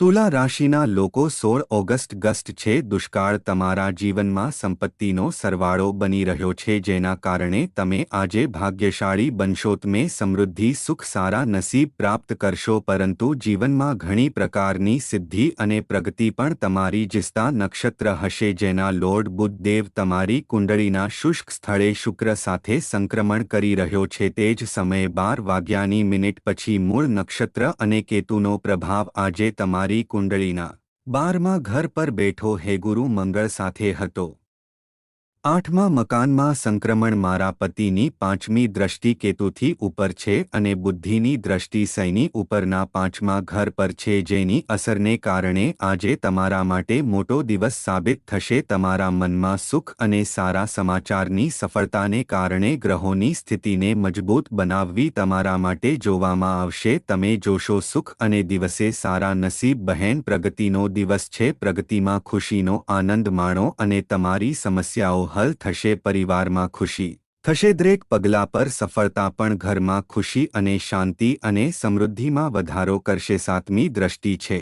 તુલા રાશિના લોકો સોળ ઓગસ્ટ ગસ્ટ છે. દુષ્કાળ તમારા જીવનમાં સંપત્તિનો સરવાળો બની રહ્યો છે, જેના કારણે તમે આજે ભાગ્યશાળી બનશો. તમે સમૃદ્ધિ, સુખ, સારા નસીબ પ્રાપ્ત કરશો, પરંતુ જીવનમાં ઘણી પ્રકારની સિદ્ધિ અને પ્રગતિ પણ તમારી જિસ્તા નક્ષત્ર હશે, જેના લોર્ડ બુદ્ધદેવ તમારી કુંડળીના શુષ્ક સ્થળે શુક્ર સાથે સંક્રમણ કરી રહ્યો છે. તે જ સમયે બાર વાગ્યાની મિનિટ પછી મૂળ નક્ષત્ર અને કેતુનો પ્રભાવ આજે તમારી તમારી કુંડળીના બારમા ઘર પર બેઠો હે ગુરુ મંગળ સાથે હતો. આઠમા મકાનમાં સંક્રમણ મારા પતિની પાંચમી દ્રષ્ટિ કેતુથી ઉપર છે અને બુદ્ધિની દ્રષ્ટિ સૈની ઉપરના પાંચમા ઘર પર છે જેની અસરને કારણે આજે તમારા માટે મોટો દિવસ સાબિત થશે. તમારા મનમાં સુખ અને સારા સમાચારની સફળતાને કારણે ગ્રહોની સ્થિતિને મજબૂત બનાવવી તમારા માટે જોવામાં આવશે. તમે જોશો સુખ અને દિવસે સારા નસીબ. બહેન, પ્રગતિનો દિવસ છે. પ્રગતિમાં ખુશીનો આનંદ માણો અને તમારી સમસ્યાઓ હલ થશે પરિવારમાં ખુશી. થશે દરેક પગલા પર સફળતા પણ ઘરમાં ખુશી અને શાંતિ અને સમૃદ્ધિમાં વધારો કરશે સાતમી દ્રષ્ટિ છે.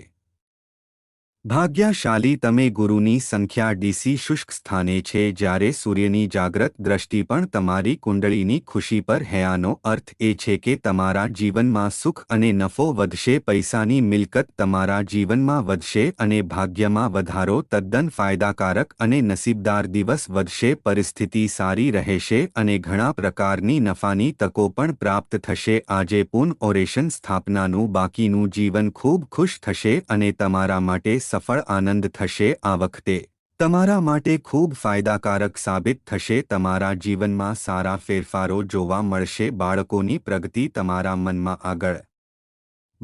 ભાગ્યશાળી તમે ગુરુની સંખ્યા ડીસી શુષ્ક સ્થાને છે જ્યારે સૂર્યની જાગ્રત દ્રષ્ટિ પણ તમારી કુંડળીની ખુશી પર હૈયાનો અર્થ એ છે કે તમારા જીવનમાં સુખ અને નફો વધશે, પૈસાની મિલકત તમારા જીવનમાં વધશે અને ભાગ્યમાં વધારો તદ્દન ફાયદાકારક અને નસીબદાર દિવસ વધશે, પરિસ્થિતિ સારી રહેશે અને ઘણા પ્રકારની નફાની તકો પણ પ્રાપ્ત થશે. આજે પૂન ઓરેશન સ્થાપનાનું બાકીનું જીવન ખૂબ ખુશ થશે અને તમારા માટે સફળ આનંદ થશે આ વખતે. તમારા માટે ખૂબ ફાયદાકારક સાબિત થશે. તમારા જીવનમાં સારા ફેરફારો જોવા મળશે. બાળકોની પ્રગતિ તમારા મનમાં આગળ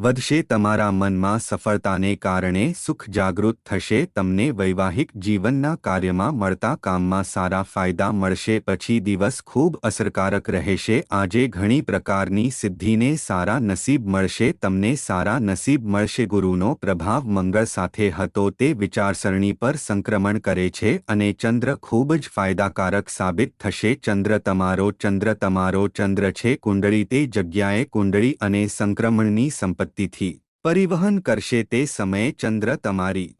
વધશે તમારા મનમાં સફળતાને કારણે સુખ જાગૃત થશે, તમને વૈવાહિક જીવનના કાર્યમાં મળતા કામમાં સારા ફાયદા મળશે, પછી દિવસ ખૂબ અસરકારક રહેશે, આજે ઘણી પ્રકારની સિદ્ધિને સારા નસીબ મળશે, તમને સારા નસીબ મળશે, ગુરુનો પ્રભાવ મંગળ સાથે હતો, તે વિચારસરણી પર સંક્રમણ કરે છે, અને ચંદ્ર ખૂબ જ ફાયદાકારક સાબિત થશે, ચંદ્ર તમારો ચંદ્ર તમારો, ચંદ્ર છે, કુંડળી તે જગ્યાએ કુંડળી અને સંક્રમણની સંપત્તિ શક્તિથી પરિવહન કરશે તે સમયે ચંદ્ર તમારી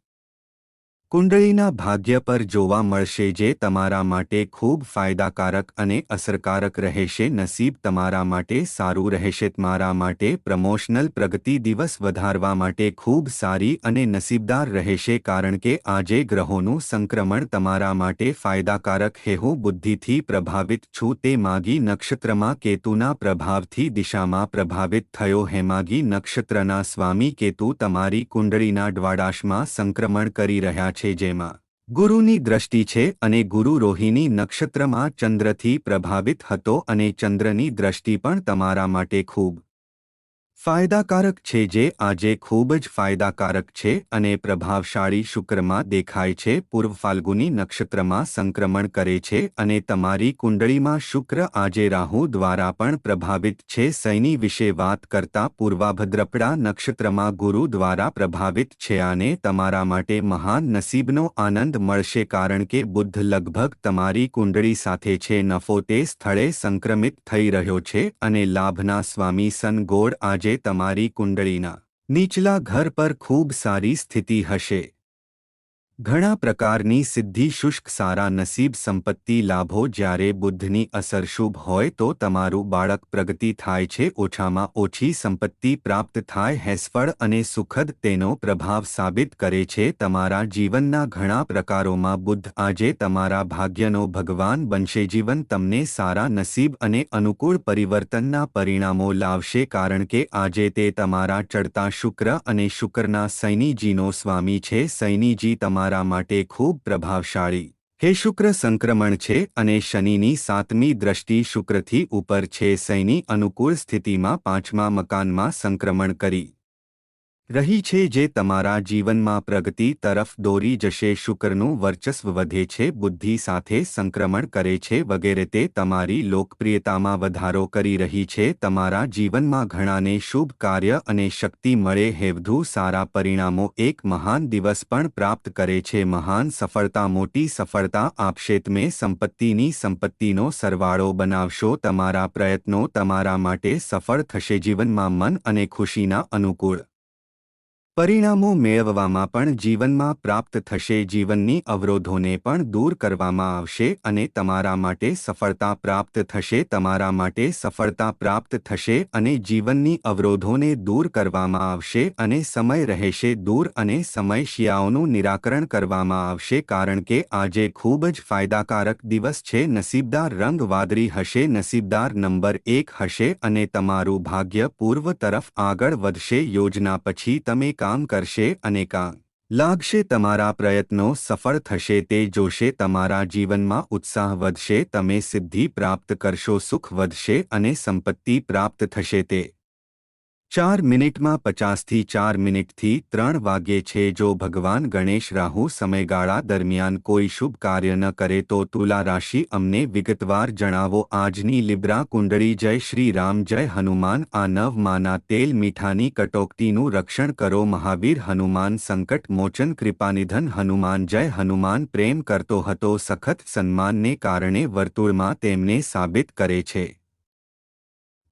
કુંડળીના ભાગ્ય પર જોવા મળશે જે તમારા માટે ખૂબ ફાયદાકારક અને અસરકારક રહેશે. નસીબ તમારા માટે સારું રહેશે. તમારા માટે પ્રમોશનલ પ્રગતિ દિવસ વધારવા માટે ખૂબ સારી અને નસીબદાર રહેશે કારણ કે આજે ગ્રહોનું સંક્રમણ તમારા માટે ફાયદાકારક હે. હું બુદ્ધિથી પ્રભાવિત છું. તે માગી નક્ષત્રમાં કેતુના પ્રભાવથી દિશામાં પ્રભાવિત થયો હેમાગી નક્ષત્રના સ્વામી કેતુ તમારી કુંડળીના દ્વાડાશમાં સંક્રમણ કરી રહ્યા છે. છે જેમાં ગુરુની દ્રષ્ટિ છે અને ગુરુ રોહિણી નક્ષત્રમાં ચંદ્રથી પ્રભાવિત હતો અને ચંદ્રની દ્રષ્ટિ પણ તમારા માટે ખૂબ ફાયદાકારક છે જે આજે ખૂબ જ ફાયદાકારક છે અને પ્રભાવશાળી શુક્રમાં દેખાય છે. પૂર્વ ફાલ્ગુની નક્ષત્રમાં સંક્રમણ કરે છે અને તમારી કુંડળીમાં શુક્ર આજે રાહુ દ્વારા પણ પ્રભાવિત છે. સૈની વિશે વાત કરતા પૂર્વાભદ્રપડા નક્ષત્રમાં ગુરુ દ્વારા પ્રભાવિત છે આને તમારા માટે મહાન નસીબનો આનંદ મળશે કારણ કે બુદ્ધ લગભગ તમારી કુંડળી સાથે છે. નફો તે સ્થળે સંક્રમિત થઈ રહ્યો છે અને લાભના સ્વામી સન ગોળ આજે આજે તમારી કુંડળીના નીચલા ઘર પર ખૂબ સારી સ્થિતિ હશે. ઘણા પ્રકારની સિદ્ધિ શુષ્ક સારા નસીબ સંપત્તિ લાભો જ્યારે બુદ્ધની અસર શુભ હોય તો તમારું બાળક પ્રગતિ થાય છે, ઓછામાં ઓછી સંપત્તિ પ્રાપ્ત થાય, હેસફળ અને સુખદ તેનો પ્રભાવ સાબિત કરે છે. તમારા જીવનના ઘણા પ્રકારોમાં બુદ્ધ આજે તમારા ભાગ્યનો ભગવાન બનશે. જીવન તમને સારા નસીબ અને અનુકૂળ પરિવર્તનના પરિણામો લાવશે કારણ કે આજે તે તમારા ચડતા શુક્ર અને શુક્રના સૈનીજીનો સ્વામી છે. સૈનીજી તમારા તમારા માટે ખૂબ પ્રભાવશાળી. હે શુક્ર સંક્રમણ છે અને શનિની સાતમી દ્રષ્ટિ શુક્રથી ઉપર છે સૈની અનુકૂળ સ્થિતિમાં પાંચમા મકાનમાં સંક્રમણ કરી. રહી છે જે તમારા જીવનમાં પ્રગતિ તરફ દોરી જશે, શુક્રનું વર્ચસ્વ વધે છે, બુદ્ધિ સાથે સંક્રમણ કરે છે વગેરે તે તમારી લોકપ્રિયતામાં વધારો કરી રહી છે. તમારા જીવનમાં ઘણાને શુભ કાર્ય અને શક્તિ મળે, હેવધુ સારા પરિણામો એક મહાન દિવસ પણ પ્રાપ્ત કરે છે. મહાન સફળતા મોટી સફળતા આપશે, તમે સંપત્તિની સંપત્તિનો સરવાળો બનાવશો. તમારા પ્રયત્નો તમારા માટે સફળ થશે. જીવનમાં મન અને ખુશીના અનુકૂળ પરિણામો મેળવવામાં પણ જીવનમાં પ્રાપ્ત થશે, જીવનની અવરોધોને પણ દૂર કરવામાં આવશે અને તમારા માટે સફળતા પ્રાપ્ત થશે, તમારા માટે સફળતા પ્રાપ્ત થશે અને જીવનની અવરોધોને દૂર કરવામાં આવશે અને સમય રહેશે, દૂર અને સમય શિયાઓનું નિરાકરણ કરવામાં આવશે કારણ કે આજે ખૂબ જ ફાયદાકારક દિવસ છે, નસીબદાર રંગ વાદળી હશે, નસીબદાર નંબર એક હશે અને તમારું ભાગ્ય પૂર્વ તરફ આગળ વધશે, યોજના પછી તમે કામ કરશે અને કામ લાગશે તમારા પ્રયત્નો સફળ થશે તે જોશે તમારા જીવનમાં ઉત્સાહ વધશે, તમે સિદ્ધિ પ્રાપ્ત કરશો, સુખ વધશે અને સંપત્તિ પ્રાપ્ત થશે તે. ચાર મિનિટમાં પચાસથી ચાર મિનિટથી ત્રણ વાગ્યે છે જો ભગવાન ગણેશ રાહુ સમયગાળા દરમિયાન કોઈ શુભ કાર્ય ન કરે તો તુલા રાશિ અમને વિગતવાર જણાવો. આજની લિબ્રા કુંડળી જય શ્રી રામ, જય હનુમાન. આ નવ માના તેલ મીઠાની કટોકટીનું રક્ષણ કરો. મહાવીર હનુમાન સંકટ, મોચન કૃપાનિધન હનુમાન, જય હનુમાન. પ્રેમ કરતો હતો, સખત સન્માનને કારણે વર્તુળમાં તેમને સાબિત કરે છે.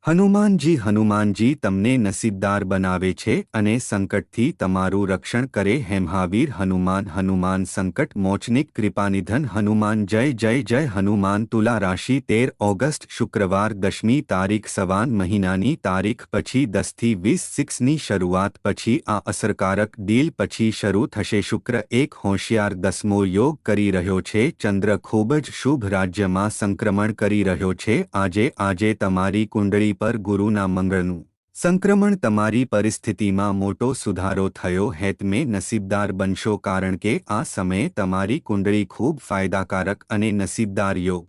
હનુમાનજી હનુમાનજી તમને નસીબદાર બનાવે છે અને સંકટથી તમારું રક્ષણ કરે હેમહાવીર હનુમાન હનુમાન સંકટ, મોચનિક કૃપાનિધન, હનુમાન જય જય જય, હનુમાન તુલા રાશિ, તેર ઓગસ્ટ, શુક્રવાર દશમી તારીખ, સવાન મહિનાની તારીખ, પછી દસથી વીસ, સિક્સની શરૂઆત, પછી આ અસરકારક ડીલ, પછી શરૂ થશે શુક્ર, એક હોશિયાર દસમો યોગ કરી રહ્યો છે, ચંદ્ર ખૂબ જ શુભ રાજ્યમાં સંક્રમણ કરી રહ્યો છે, આજે આજે તમારી કુંડળી પર ગુરુના મંગળનું સંક્રમણ તમારી પરિસ્થિતિમાં મોટો સુધારો થયો હેતમે નસીબદાર બનશો કારણ કે આ સમયે તમારી કુંડળી ખૂબ ફાયદાકારક અને નસીબદાર યોગ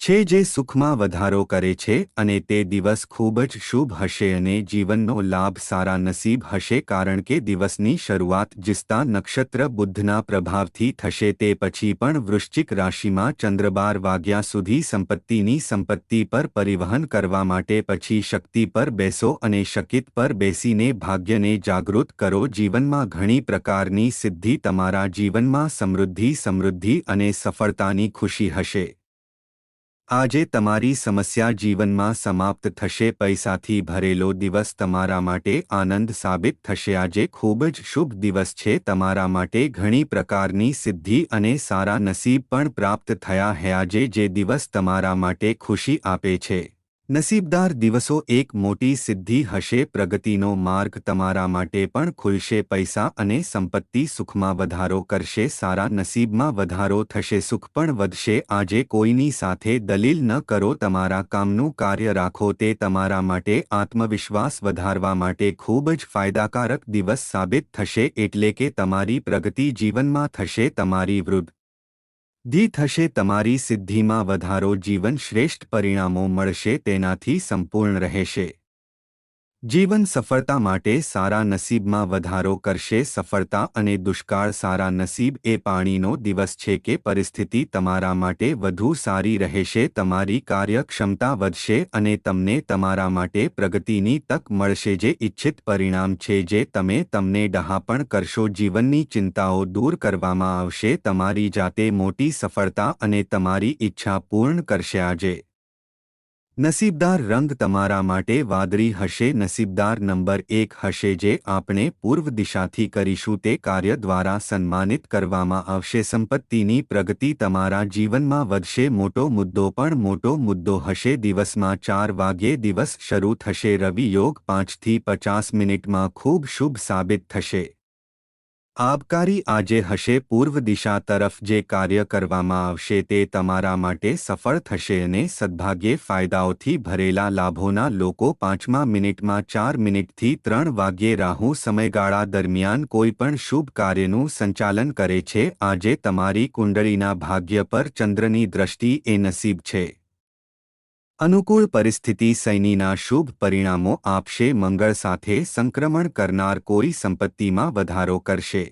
છે જે સુખમાં વધારો કરે છે અને તે દિવસ ખૂબ જ શુભ હશે અને જીવનનો લાભ સારા નસીબ હશે કારણ કે દિવસની શરૂઆત જિસ્તા નક્ષત્ર બુદ્ધના પ્રભાવથી થશે તે પછી પણ વૃશ્ચિક રાશિમાં ચંદ્રબાર વાગ્યા સુધી સંપત્તિની સંપત્તિ પર પરિવહન કરવા માટે પછી શક્તિ પર બેસો અને શકિત પર બેસીને ભાગ્યને જાગૃત કરો. જીવનમાં ઘણી પ્રકારની સિદ્ધિ તમારા જીવનમાં સમૃદ્ધિ સમૃદ્ધિ અને સફળતાની ખુશી હશે. આજે તમારી સમસ્યા જીવનમાં સમાપ્ત થશે, પૈસાથી ભરેલો દિવસ તમારા માટે આનંદ સાબિત થશે. આજે ખૂબ જ શુભ દિવસ છે, તમારા માટે ઘણી પ્રકારની સિદ્ધિ અને સારા નસીબ પણ પ્રાપ્ત થયા હે. આજે જે દિવસ તમારા માટે ખુશી આપે છે. નસીબદાર દિવસો એક મોટી સિદ્ધિ હશે, પ્રગતિનો માર્ગ તમારા માટે પણ ખુલશે, પૈસા અને સંપત્તિ સુખમાં વધારો કરશે, સારા નસીબમાં વધારો થશે, સુખ પણ વધશે, આજે કોઈની સાથે દલીલ ન કરો, તમારા કામનું કાર્ય રાખો, તે તમારા માટે આત્મવિશ્વાસ વધારવા માટે ખૂબ જ ફાયદાકારક દિવસ સાબિત થશે, એટલે કે તમારી પ્રગતિ જીવનમાં થશે, તમારી વૃદ્ધ ધી થશે તમારી સિદ્ધિમાં વધારો જીવન શ્રેષ્ઠ પરિણામો મળશે તેનાથી સંપૂર્ણ રહેશે. જીવન સફળતા માટે સારા નસીબમાં વધારો કરશે સફળતા અને દુષ્કાળ સારા નસીબ એ પાણીનો દિવસ છે કે પરિસ્થિતિ તમારા માટે વધુ સારી રહેશે, તમારી કાર્યક્ષમતા વધશે અને તમને તમારા માટે પ્રગતિની તક મળશે જે ઇચ્છિત પરિણામ છે જે તમે તમને ડહાપણ કરશો, જીવનની ચિંતાઓ દૂર કરવામાં આવશે, તમારી જાતે મોટી સફળતા અને તમારી ઈચ્છા પૂર્ણ કરશે આજે. નસીબદાર રંગ તમારા માટે વાદળી હશે. નસીબદાર નંબર એક હશે જે આપણે પૂર્વ દિશાથી કરીશું તે કાર્ય દ્વારા સન્માનિત કરવામાં આવશે. સંપત્તિની પ્રગતિ તમારા જીવનમાં વધશે. મોટો મુદ્દો પણ મોટો મુદ્દો હશે. દિવસમાં ચાર વાગ્યે દિવસ શરૂ થશે. રવિ યોગ પાંચથી પચાસ મિનિટમાં ખૂબ શુભ સાબિત થશે. આબકારી આજે હશે પૂર્વ દિશા તરફ જે કાર્ય કરવામાં આવશે તે તમારા માટે સફળ થશે અને સદભાગ્યે ફાયદાઓથી ભરેલા લાભોના લોકો પાંચમા મિનિટમાં ચાર મિનિટથી ત્રણ વાગ્યે રાહુ સમયગાળા દરમિયાન કોઈપણ શુભ કાર્યનું સંચાલન કરે છે. આજે તમારી કુંડળીના ભાગ્ય પર ચંદ્રની દ્રષ્ટિ એ નસીબ છે. અનુકૂળ પરિસ્થિતિ સૈનીના શુભ પરિણામો આપશે મંગળ સાથે સંક્રમણ કરનાર કોઈ સંપત્તિમાં વધારો કરશે.